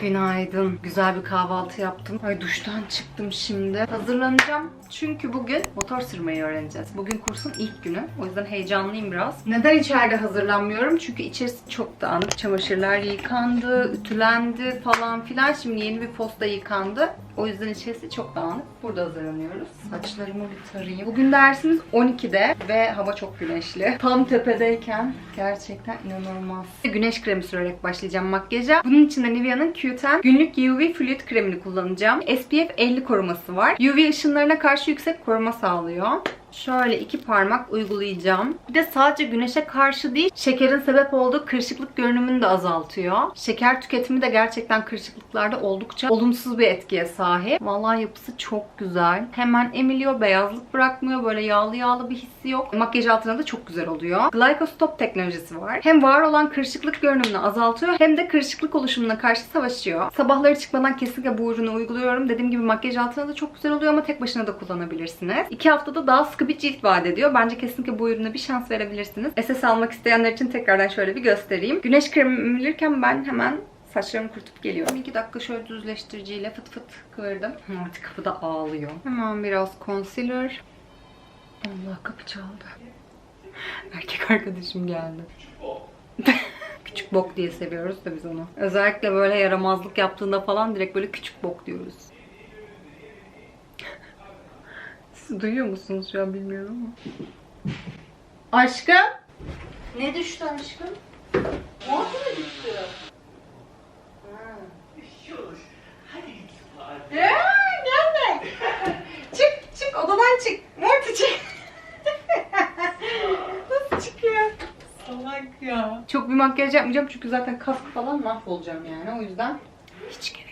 Günaydın. Güzel bir kahvaltı yaptım. Ay duştan çıktım şimdi. Hazırlanacağım. Çünkü bugün motor sürmeyi öğreneceğiz. Bugün kursun ilk günü. O yüzden heyecanlıyım biraz. Neden içeride hazırlanmıyorum? Çünkü içerisi çok dağınık. Çamaşırlar yıkandı, ütülendi falan filan. Şimdi yeni bir posta yıkandı. O yüzden içerisi çok dağınık. Burada hazırlanıyoruz. Saçlarımı bir tarayayım. Bugün dersimiz 12'de ve hava çok güneşli. Tam tepedeyken gerçekten inanılmaz. Güneş kremi sürerek başlayacağım makyaja. Bunun için de Nivea'nın Q10 günlük UV Fluid kremini kullanacağım. SPF 50 koruması var. UV ışınlarına karşı yüksek koruma sağlıyor. Şöyle iki parmak uygulayacağım. Bir de sadece güneşe karşı değil, şekerin sebep olduğu kırışıklık görünümünü de azaltıyor. Şeker tüketimi de gerçekten kırışıklıklarda oldukça olumsuz bir etkiye sahip. Vallahi yapısı çok güzel. Hemen emiliyor, beyazlık bırakmıyor. Böyle yağlı yağlı bir hissi yok. Makyaj altına da çok güzel oluyor. Glycostop teknolojisi var. Hem var olan kırışıklık görünümünü azaltıyor hem de kırışıklık oluşumuna karşı savaşıyor. Sabahları çıkmadan kesinlikle bu ürünü uyguluyorum. Dediğim gibi makyaj altına da çok güzel oluyor ama tek başına da kullanabilirsiniz. İki haftada daha sıkı bir cilt vaat ediyor. Bence kesinlikle bu ürüne bir şans verebilirsiniz. SS almak isteyenler için tekrardan şöyle bir göstereyim. Güneş kremi bilirken ben hemen Saçlarımı kurutup geliyorum. İki dakika şöyle düzleştiriciyle fıt fıt kıvırdım. Artık kapıda ağlıyor. Hemen biraz concealer. Allah kapı çaldı. Erkek arkadaşım geldi. küçük bok diye seviyoruz da biz onu. Özellikle böyle yaramazlık yaptığında falan direkt böyle küçük bok diyoruz. Siz duyuyor musunuz şu an bilmiyorum ama. Aşkım? Ne düştü aşkım? Mont mu düştü? Üşüyor. Hadi git Fatih. Ya, gelme. çık çık odadan çık. Morty çık. Nasıl çıkıyor? Salak ya. Çok bir makyaj yapmayacağım çünkü zaten kask falan mahvolacağım yani. O yüzden hiç gerek.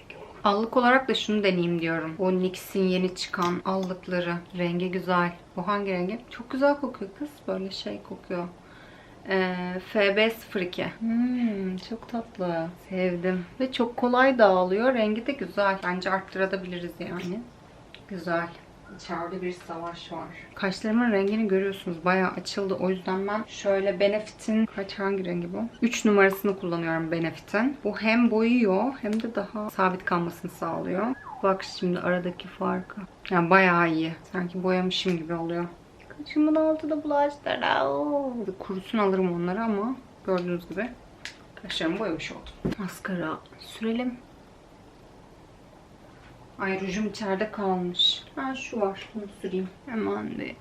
Allık olarak da şunu deneyeyim diyorum. O NYX'in yeni çıkan allıkları. Rengi güzel. Bu hangi rengi? Çok güzel kokuyor kız. Böyle şey kokuyor. Ee, FB02. Hmm, çok tatlı. Sevdim. Ve çok kolay dağılıyor. Rengi de güzel. Bence arttırabiliriz yani. Güzel. İçeride bir savaş var. Kaşlarımın rengini görüyorsunuz. Bayağı açıldı. O yüzden ben şöyle Benefit'in kaç hangi rengi bu? 3 numarasını kullanıyorum Benefit'in. Bu hem boyuyor hem de daha sabit kalmasını sağlıyor. Bak şimdi aradaki farkı. Yani bayağı iyi. Sanki boyamışım gibi oluyor. Kaşımın altında bulaştı. Kurusun alırım onları ama gördüğünüz gibi kaşlarımı boyamış oldum. Maskara sürelim. Ay rujum içeride kalmış. Ha şu var. Bunu süreyim. Hemen de.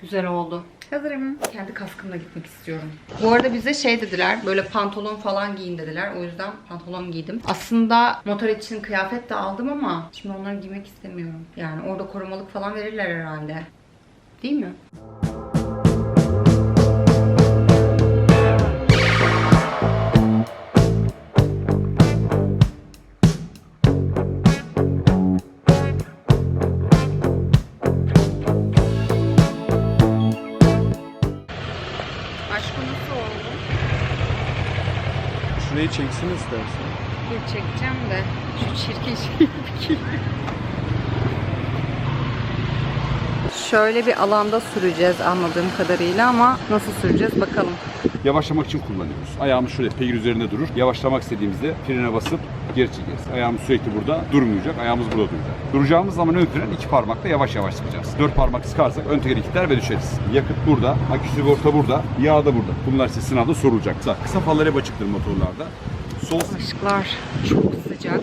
Güzel oldu. Hazırım. Kendi kaskımla gitmek istiyorum. Bu arada bize şey dediler. Böyle pantolon falan giyin dediler. O yüzden pantolon giydim. Aslında motor için kıyafet de aldım ama şimdi onları giymek istemiyorum. Yani orada korumalık falan verirler herhalde. Değil mi? Nasıl oldu? Şurayı çeksin istersen. Dur çekeceğim de şu çirkin şeyi. Şöyle bir alanda süreceğiz anladığım kadarıyla ama nasıl süreceğiz bakalım. Yavaşlamak için kullanıyoruz. Ayağımız şöyle pegir üzerinde durur. Yavaşlamak istediğimizde frene basıp geri çekeriz. Ayağımız sürekli burada durmayacak. Ayağımız burada duracak. Duracağımız zaman ön fren iki parmakla yavaş yavaş sıkacağız. Dört parmak sıkarsak ön tekeri kilitler ve düşeriz. Yakıt burada, akü sigorta burada, yağ da burada. Bunlar size sınavda sorulacak. Kısa fallar hep açıktır motorlarda. Sol Aşklar çok sıcak.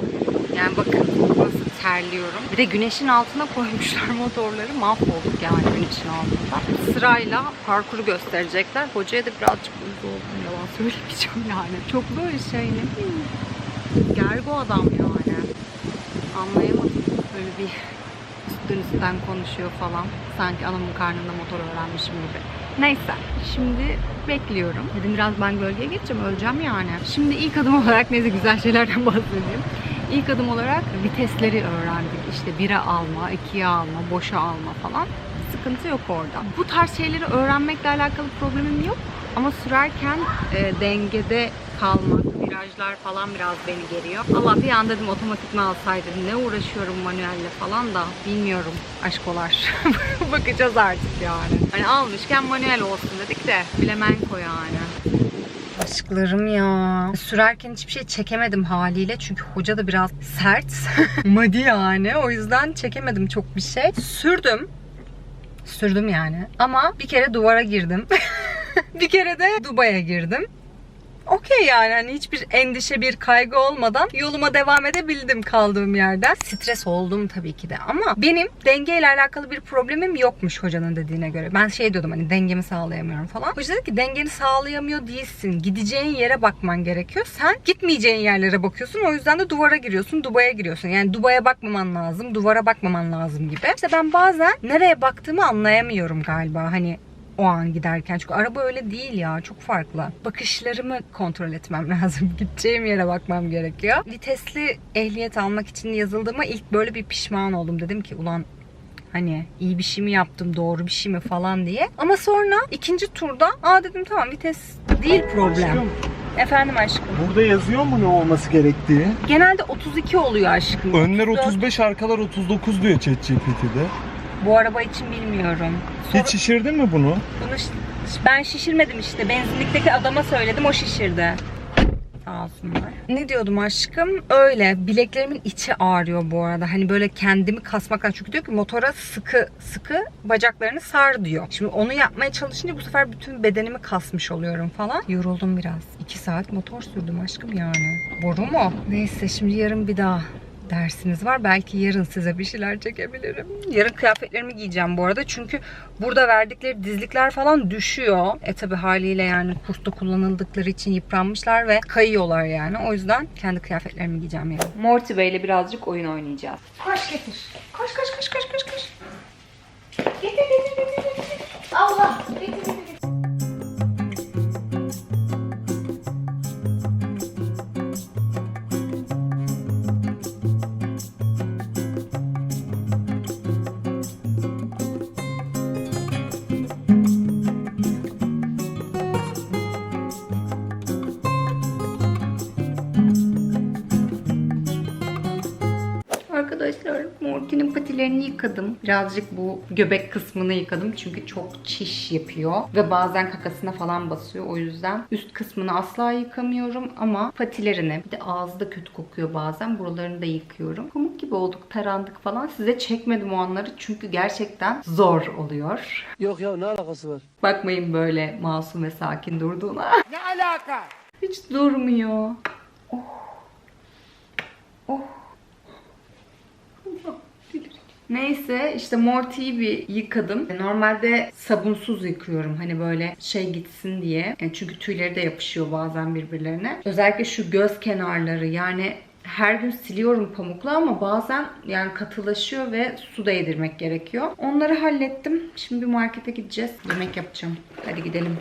Yani bakın nasıl terliyorum. Bir de güneşin altına koymuşlar motorları. Mahvolduk yani güneşin altında. Sırayla parkuru gösterecekler. Hocaya da birazcık uyuz oldum. Yalan söylemeyeceğim yani. Çok böyle şey ne bileyim. Gergo adam yani. Anlayamadım. Böyle bir üstten konuşuyor falan. Sanki anamın karnında motor öğrenmişim gibi. Neyse. Şimdi bekliyorum. Dedim biraz ben gölgeye geçeceğim. Öleceğim yani. Şimdi ilk adım olarak neyse güzel şeylerden bahsedeyim. İlk adım olarak vitesleri öğrendik. İşte bire alma, ikiye alma, boşa alma falan. Sıkıntı yok orada. Bu tarz şeyleri öğrenmekle alakalı problemim yok. Ama sürerken e, dengede kalmak, virajlar falan biraz beni geriyor. Allah bir an dedim otomatik mi alsaydım. Ne uğraşıyorum manuelle falan da bilmiyorum aşkolar. Bakacağız artık yani. Hani almışken manuel olsun dedik de bilemenko yani. aşklarım ya. Sürerken hiçbir şey çekemedim haliyle. Çünkü hoca da biraz sert. Madi yani. O yüzden çekemedim çok bir şey. Sürdüm. Sürdüm yani. Ama bir kere duvara girdim. bir kere de Dubai'ye girdim. Okey yani hani hiçbir endişe bir kaygı olmadan yoluma devam edebildim kaldığım yerden. Stres oldum tabii ki de ama benim dengeyle alakalı bir problemim yokmuş hocanın dediğine göre. Ben şey diyordum hani dengemi sağlayamıyorum falan. Hoca dedi ki dengeni sağlayamıyor değilsin. Gideceğin yere bakman gerekiyor. Sen gitmeyeceğin yerlere bakıyorsun. O yüzden de duvara giriyorsun, Dubai'ye giriyorsun. Yani Dubai'ye bakmaman lazım, duvara bakmaman lazım gibi. İşte ben bazen nereye baktığımı anlayamıyorum galiba. Hani o an giderken. Çünkü araba öyle değil ya. Çok farklı. Bakışlarımı kontrol etmem lazım. Gideceğim yere bakmam gerekiyor. Vitesli ehliyet almak için yazıldığıma ilk böyle bir pişman oldum. Dedim ki ulan hani iyi bir şey mi yaptım doğru bir şey mi falan diye. Ama sonra ikinci turda aa dedim tamam vites değil problem. Aşkım, Efendim aşkım. burada yazıyor mu ne olması gerektiği? Genelde 32 oluyor aşkım. Önler 34. 35, arkalar 39 diyor ChatGPT'de. Bu araba için bilmiyorum. Sonra- Hiç şişirdin mi bunu? Bunu ben şişirmedim işte. Benzinlikteki adama söyledim o şişirdi. Sağ olsunlar. Ne diyordum aşkım? Öyle. Bileklerimin içi ağrıyor bu arada. Hani böyle kendimi kasmaktan. Çünkü diyor ki motora sıkı sıkı bacaklarını sar diyor. Şimdi onu yapmaya çalışınca bu sefer bütün bedenimi kasmış oluyorum falan. Yoruldum biraz. 2 saat motor sürdüm aşkım yani. Boru mu? Neyse şimdi yarın bir daha dersiniz var. Belki yarın size bir şeyler çekebilirim. Yarın kıyafetlerimi giyeceğim bu arada. Çünkü burada verdikleri dizlikler falan düşüyor. E tabi haliyle yani kursta kullanıldıkları için yıpranmışlar ve kayıyorlar yani. O yüzden kendi kıyafetlerimi giyeceğim yarın. Morty Bey ile birazcık oyun oynayacağız. Koş getir. Koş koş koş koş koş koş. Getir Patilerini yıkadım. Birazcık bu göbek kısmını yıkadım. Çünkü çok çiş yapıyor. Ve bazen kakasına falan basıyor. O yüzden üst kısmını asla yıkamıyorum. Ama patilerini bir de ağzı da kötü kokuyor bazen. Buralarını da yıkıyorum. Pamuk gibi olduk, tarandık falan. Size çekmedim o anları. Çünkü gerçekten zor oluyor. Yok ya ne alakası var? Bakmayın böyle masum ve sakin durduğuna. Ne alaka? Hiç durmuyor. Oh. Oh. Neyse işte Morty'yi bir yıkadım. Normalde sabunsuz yıkıyorum hani böyle şey gitsin diye. Yani çünkü tüyleri de yapışıyor bazen birbirlerine. Özellikle şu göz kenarları yani her gün siliyorum pamukla ama bazen yani katılaşıyor ve su değdirmek gerekiyor. Onları hallettim. Şimdi markete gideceğiz. Yemek yapacağım. Hadi gidelim.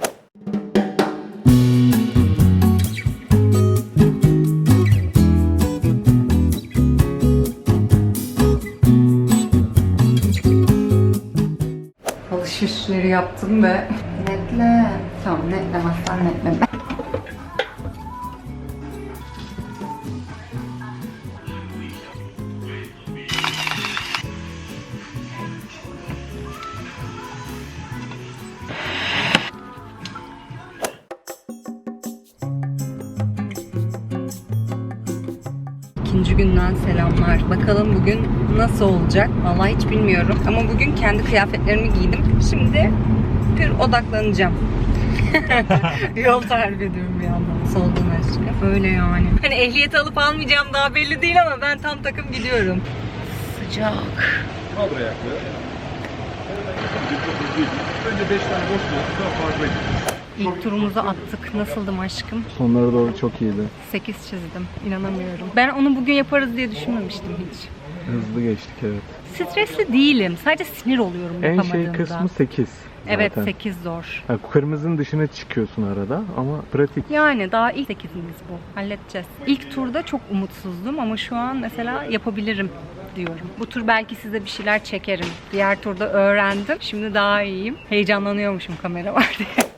Alışverişleri yaptım ve netle. Tamam netlemezsen netleme. Nasıl olacak? Vallahi hiç bilmiyorum. Ama bugün kendi kıyafetlerimi giydim. Şimdi bir odaklanacağım. Yol tarif ediyorum bir yandan. Nasıl olduğunu aşkım. Öyle yani. Hani ehliyet alıp almayacağım daha belli değil ama ben tam takım gidiyorum. Sıcak. Al buraya ayakları. Önce 5 tane boş fazla gidiyoruz. İlk turumuzu attık. Nasıldım aşkım? Sonlara doğru çok iyiydi. 8 çizdim. İnanamıyorum. Ben onu bugün yaparız diye düşünmemiştim hiç. Hızlı geçtik evet. Stresli değilim. Sadece sinir oluyorum En şey kısmı 8. Evet zaten. 8 zor. Ha, kırmızının dışına çıkıyorsun arada ama pratik. Yani daha ilk 8'imiz bu. Halledeceğiz. İlk turda çok umutsuzdum ama şu an mesela yapabilirim diyorum. Bu tur belki size bir şeyler çekerim. Diğer turda öğrendim. Şimdi daha iyiyim. Heyecanlanıyormuşum kamera var diye.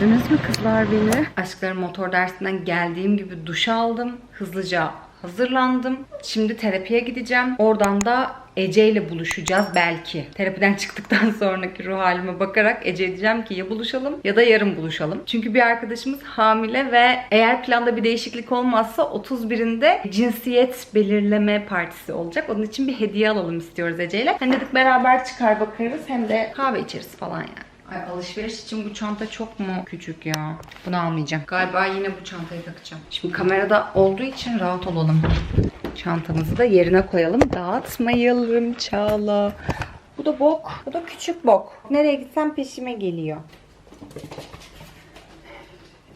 Gördünüz mü kızlar beni? Aşklarım motor dersinden geldiğim gibi duş aldım. Hızlıca hazırlandım. Şimdi terapiye gideceğim. Oradan da Ece ile buluşacağız belki. Terapiden çıktıktan sonraki ruh halime bakarak Ece diyeceğim ki ya buluşalım ya da yarın buluşalım. Çünkü bir arkadaşımız hamile ve eğer planda bir değişiklik olmazsa 31'inde cinsiyet belirleme partisi olacak. Onun için bir hediye alalım istiyoruz Ece ile. Hani dedik beraber çıkar bakarız hem de kahve içeriz falan yani. Ay alışveriş için bu çanta çok mu küçük ya? Bunu almayacağım. Galiba yine bu çantayı takacağım. Şimdi kamerada olduğu için rahat olalım. Çantamızı da yerine koyalım. Dağıtmayalım Çağla. Bu da bok. Bu da küçük bok. Nereye gitsem peşime geliyor.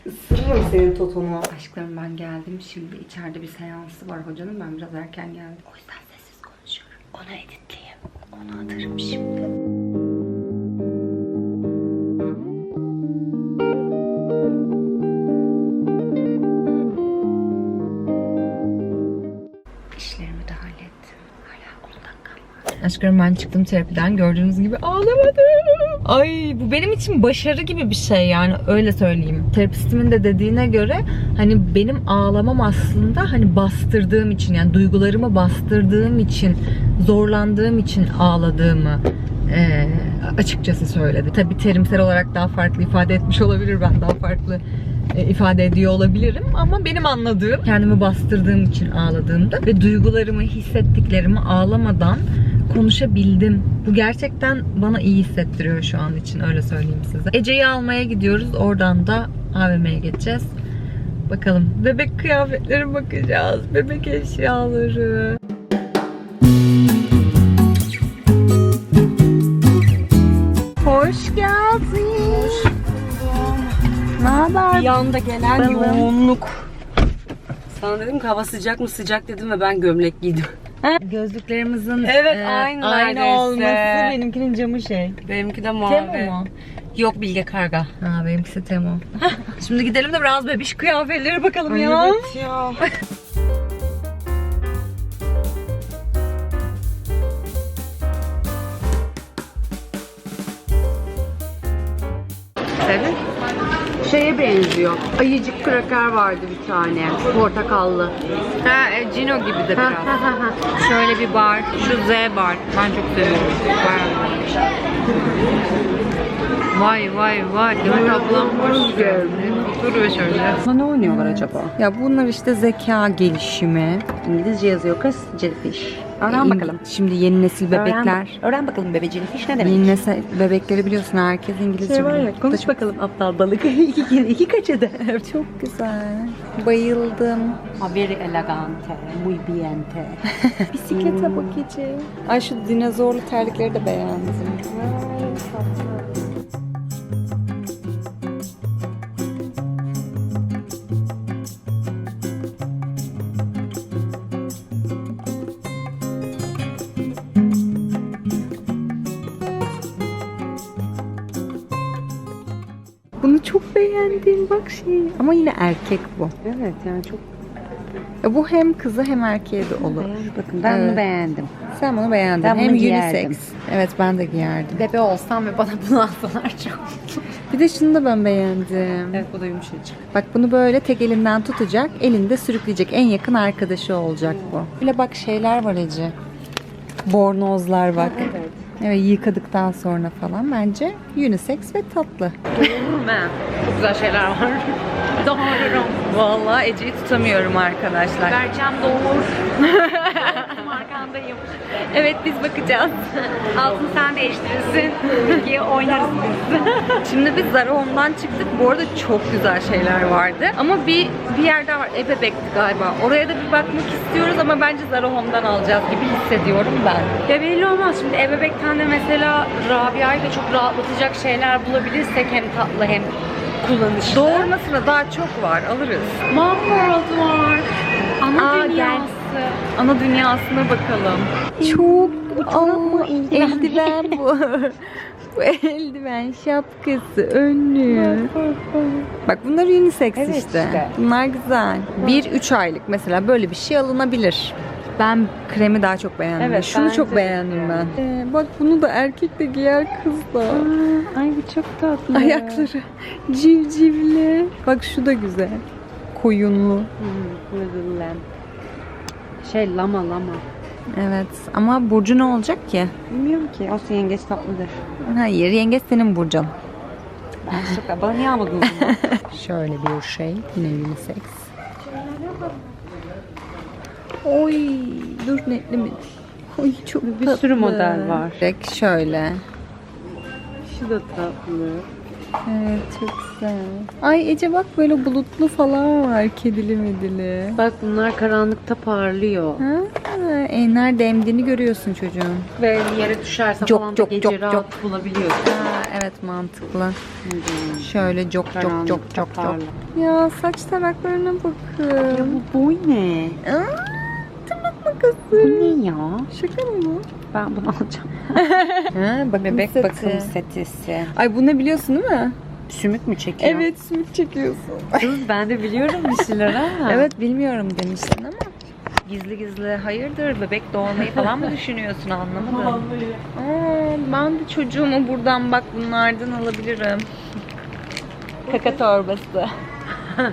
Isırırım senin totonu. Aşklarım ben geldim. Şimdi içeride bir seansı var hocanın. Ben biraz erken geldim. O yüzden sessiz konuşuyorum. Onu editleyeyim. Onu atarım şimdi. Aşkım ben çıktım terapiden gördüğünüz gibi ağlamadım. Ay bu benim için başarı gibi bir şey yani öyle söyleyeyim. Terapistimin de dediğine göre hani benim ağlamam aslında hani bastırdığım için yani duygularımı bastırdığım için zorlandığım için ağladığımı eee, açıkçası söyledi. Tabii terimsel olarak daha farklı ifade etmiş olabilir ben daha farklı e, ifade ediyor olabilirim ama benim anladığım kendimi bastırdığım için ağladığımda ve duygularımı, hissettiklerimi ağlamadan konuşabildim. Bu gerçekten bana iyi hissettiriyor şu an için öyle söyleyeyim size. Ece'yi almaya gidiyoruz. Oradan da AVM'ye geçeceğiz. Bakalım. Bebek kıyafetleri bakacağız. Bebek eşyaları. Hoş geldin. Ne haber? Bir anda gelen Balım. yoğunluk. Sana dedim ki hava sıcak mı sıcak dedim ve ben gömlek giydim. Gözlüklerimizin Evet, e, aynı aynı neredeyse. olması benimkinin camı şey. Benimki de mavi. Temo mu? Yok Bilge Karga. Ha benimkisi Temo. Şimdi gidelim de biraz bebiş kıyafetleri bakalım ya. ya. Senin? Şeye benziyor. Ayıcık kraker vardı bir tane. Portakallı. Ha, e, Cino gibi de biraz. Şöyle bir bar. Şu Z bar. Ben çok seviyorum. Bayağı. Vay vay vay. Demet ablam hoş geldin. Otur ve şöyle. Ne oynuyorlar acaba? Ya bunlar işte zeka gelişimi. İngilizce yazıyor kız. Jellyfish. Öğren İng- bakalım. Şimdi yeni nesil bebekler. Öğren, öğren bakalım bebe jellyfish ne demek? Yeni nesil bebekleri biliyorsun herkes İngilizce Şey var biliyor. ya, konuş bakalım aptal balık. iki, iki, iki kaç eder? Çok güzel. Bayıldım. Ma very elegante, muy biente. Bisiklete bak Ece. Ay şu dinozorlu terlikleri de beğendim. Bunu bak şey. Ama yine erkek bu. Evet yani çok Ya bu hem kızı hem erkeğe de olur. Bakın ben Evet. bunu beğendim. Sen bunu beğendin. Ben bunu hem giyerdim. unisex. Evet ben de giyerdim. Bebe olsam ve bana bunu alsalar çok. Bir de şunu da ben beğendim. Evet bu da yumuşacık. Bak bunu böyle tek elinden tutacak, elinde sürükleyecek. En yakın arkadaşı olacak bu. Böyle bak şeyler var Ece. Bornozlar bak. Evet. Evet yıkadıktan sonra falan bence unisex ve tatlı. Çok güzel şeyler var. Doğrurum. Vallahi Ece'yi tutamıyorum arkadaşlar. Berçem doğur. Arkandayım. Evet biz bakacağız. Altını sen değiştirirsin. Bilgiye oynarız biz. Şimdi biz Zara Home'dan çıktık. Bu arada çok güzel şeyler vardı. Ama bir bir yerde var. Ebebek'ti galiba. Oraya da bir bakmak istiyoruz ama bence Zara Home'dan alacağız gibi hissediyorum ben. Ya belli olmaz. Şimdi ebebekten de mesela Rabia'yı da çok rahatlatacak şeyler bulabilirsek hem tatlı hem kullanışlı. Doğurmasına daha çok var. Alırız. Mamworld var. Ana Aa, dünyası. Ana dünyasına bakalım. Çok Aa, eldiven bu. bu eldiven, şapkası, önlüğü. Bak bunlar unisex Evet işte. işte. Bunlar güzel. 1-3 aylık mesela böyle bir şey alınabilir. Ben kremi daha çok beğendim. Evet, Şunu çok beğendim ben. Ee, bak bunu da erkek de giyer kız da. Ay bu çok tatlı. Ayakları civcivli. Bak şu da güzel. Koyunlu. Hmm, little lamb. Şey lama lama. Evet ama Burcu ne olacak ki? Bilmiyorum ki. Olsun yengeç tatlıdır. Hayır yengeç senin Burcun. Süper. Bana niye almadınız bunu? Şöyle bir şey. Yine unisex. Oy dur netli mi? Oy çok Bir tatlı. sürü model var. Direkt şöyle. Şu da tatlı. Evet çok güzel. Ay Ece bak böyle bulutlu falan var kedili medili. Bak bunlar karanlıkta parlıyor. Ha, enler demdiğini görüyorsun çocuğun. Ve yere düşerse Cok, falan cok, gece cok, rahat cok. bulabiliyorsun. Ha, evet mantıklı. Şöyle cok cok cok cok cok. Ya saç taraklarına Ya bakın. bu boy ne? Aa, tırnak makası. Bu ne ya? Şaka mı bu? Ben bunu alacağım. Ha, bakım Bebek seti. bakım setisi. Ay bu ne biliyorsun değil mi? Sümük mü çekiyor? Evet sümük çekiyorsun. Kız ben de biliyorum bir şeyler ha. Evet bilmiyorum demiştin ama. Gizli gizli hayırdır bebek doğurmayı falan mı düşünüyorsun anlamadım. Aa, ben de çocuğumu buradan bak bunlardan alabilirim. Kaka torbası.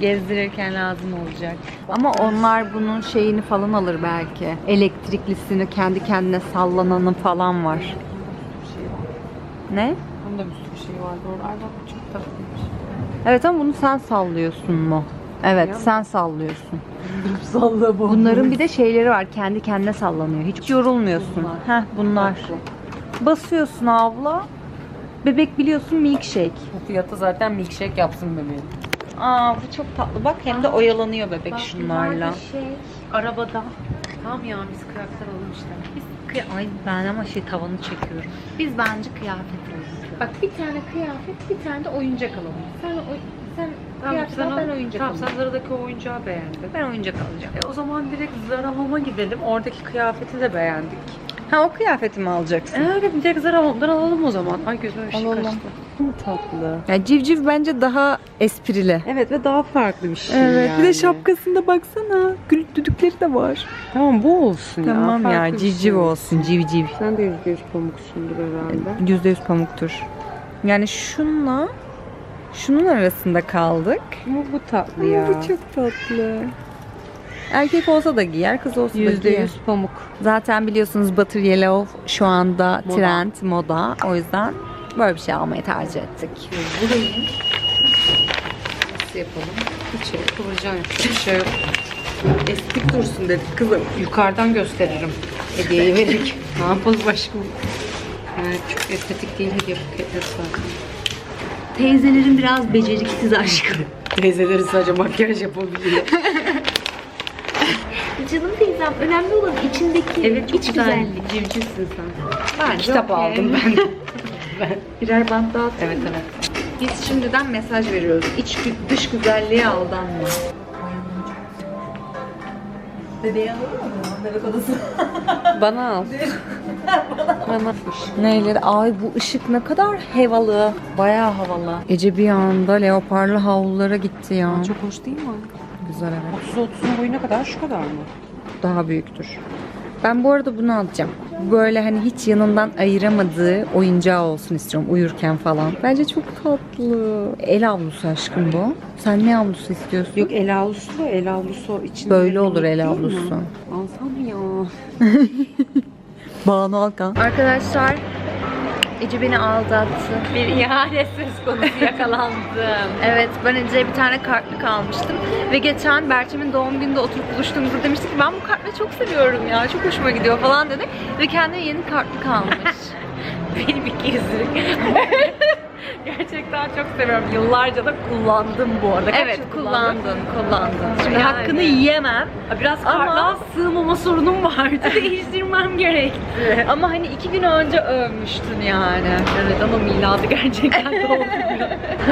Gezdirirken lazım olacak. Ama onlar bunun şeyini falan alır belki. Elektriklisini, kendi kendine sallananı falan var. Ne? Bunda bir sürü şey var. Doğru. Ay bak bu çok tatlıymış. Evet ama bunu sen sallıyorsun mu? Evet sen sallıyorsun. Salla bu. Bunların bir de şeyleri var. Kendi kendine sallanıyor. Hiç yorulmuyorsun. Heh bunlar. Basıyorsun abla. Bebek biliyorsun milkshake. Bu fiyata zaten milkshake yapsın bebeğim. Aa bu çok tatlı. Bak hem de oyalanıyor bebek şunlarla. şey arabada. Tamam ya biz kıyafetler alalım işte. Biz kıya- Ay ben ama şey tavanı çekiyorum. Biz bence kıyafet alalım. Bak bir tane kıyafet, bir tane de oyuncak alalım. Sen, oy- sen kıyafet al, ben oyuncak Tamam alayım. sen Zara'daki oyuncağı beğendin. Ben oyuncak alacağım. E, o zaman direkt Zara Home'a gidelim. Oradaki kıyafeti de beğendik. Ha o kıyafeti mi alacaksın? E öyle bir direkt Zara Home'dan alalım o zaman. Ay gözüme bir şey Alalım. kaçtı. Çok tatlı. Ya civciv bence daha esprili. Evet ve daha farklı bir şey Evet yani. bir de şapkasında baksana. Gül düdükleri de var. Tamam bu olsun ya. Tamam ya farklı bir civciv şey olsun civciv. Sen de yüzde yüz pamuksundur herhalde. Yüzde yüz pamuktur. Yani şunla şunun arasında kaldık. Ama bu tatlı Ama ya. bu çok tatlı. Erkek olsa da giyer, kız olsa da Yüzde giyer. yüz pamuk. Zaten biliyorsunuz Butter Yellow şu anda Moda. trend, moda. O yüzden böyle bir şey almayı tercih ettik. Nasıl yapalım? İçeri kıvıracaksın. Şey, estetik dursun dedik kızım. Yukarıdan gösteririm. Hediyeyi verirken. ne yapalım başka? Yani çok estetik değil hediye paketleri zaten. Teyzelerin biraz beceriksiz aşkı. Teyzeleri sadece makyaj yapabiliyor. Canım teyzem önemli olan içindeki evet çok iç güzel. güzellik. Civcivsin sen. Bence Kitap aldım ben. Birer bant daha evet evet. Biz şimdiden mesaj veriyoruz. İç dış güzelliğe aldanma. Bebeği alalım mı? Bebek odası. Bana al. Bana. Neyleri? Ay bu ışık ne kadar havalı. Bayağı havalı. Ece bir anda leoparlı havlulara gitti ya. Çok hoş değil mi? güzel evet. 30-30'un boyuna kadar şu kadar mı? Daha büyüktür. Ben bu arada bunu alacağım. Böyle hani hiç yanından ayıramadığı oyuncağı olsun istiyorum uyurken falan. Bence çok tatlı. El havlusu aşkım bu. Sen ne havlusu istiyorsun? Yok el havlusu, el havlusu içinde. Böyle olur el havlusu. Alsam ya. Banu Alkan. Arkadaşlar Ece beni aldattı. Bir ihanet söz konusu yakalandım. Evet ben Ece'ye bir tane kartlık almıştım. Ve geçen Berçem'in doğum gününde oturup buluştuğumuzda demişti ki ben bu kartlığı çok seviyorum ya. Çok hoşuma gidiyor falan dedi. Ve kendine yeni kartlık almış. Benim iki yüzlük. Gerçekten çok seviyorum. Yıllarca da kullandım bu arada. Kaç evet kullandın? kullandın. Şimdi Yani. hakkını yiyemem. Biraz kartlığa sığmama sorunum vardı. Değiştirmem gerekti. Ama hani iki gün önce övmüştün yani. Evet ama miladı gerçekten doğdu.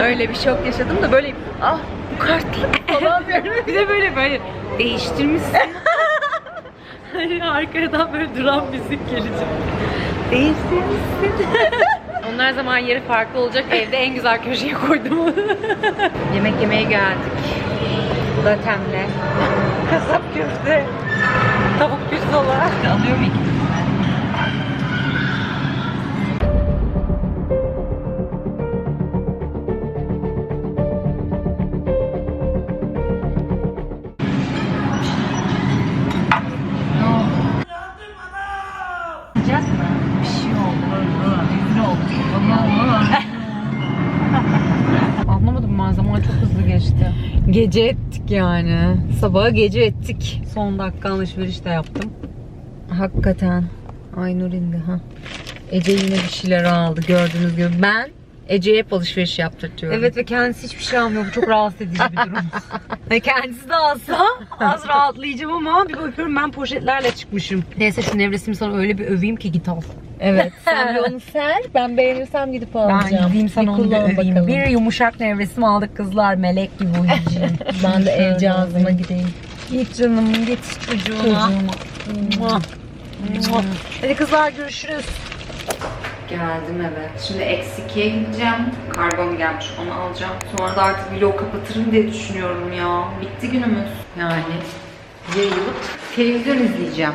Öyle bir şok yaşadım da böyle ah bu kartlık falan diyorum. bir de böyle böyle değiştirmişsin. hani arkadan böyle drum müzik gelecek. Değiştirmişsin. Onlar zaman yeri farklı olacak. Evde en güzel köşeye koydum onu. Yemek yemeye geldik. Datemle. Kasap köfte. Tavuk pirzola. Alıyor mu Gece ettik yani. Sabaha gece ettik. Son dakika alışveriş de yaptım. Hakikaten. Aynur indi ha. Ece yine bir şeyler aldı gördüğünüz gibi. Ben Ece'ye hep alışveriş yaptırtıyorum. Evet ve kendisi hiçbir şey almıyor. Bu çok rahatsız edici bir durum. Ve kendisi de alsa az rahatlayacağım ama bir bakıyorum ben poşetlerle çıkmışım. Neyse şu nevresimi sana öyle bir öveyim ki git al. Evet. Sen bir onu ser. Ben beğenirsem gidip Ben alacağım. gideyim sana onu bir öveyim. bakalım. Bir yumuşak nevresim aldık kızlar. Melek gibi uyuyacağım. Ben de el cihazıma gideyim. Git canım git çocuğuna. Mua. Mua. Hadi kızlar görüşürüz. Geldim eve. Şimdi eksikiye gideceğim. Kargom gelmiş onu alacağım. Sonra da artık vlog kapatırım diye düşünüyorum ya. Bitti günümüz. Yani yayılıp televizyon izleyeceğim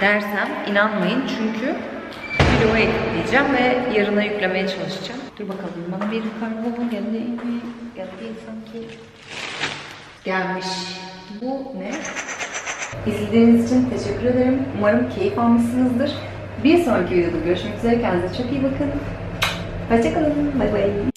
dersem inanmayın çünkü vlogu ekleyeceğim ve yarına yüklemeye çalışacağım. Dur bakalım bana bir kargo geldi mi? Geldi sanki. Gelmiş. Bu ne? İzlediğiniz için teşekkür ederim. Umarım keyif almışsınızdır. Bir sonraki videoda görüşmek üzere. Kendinize çok iyi bakın. Hoşçakalın. Bay bay.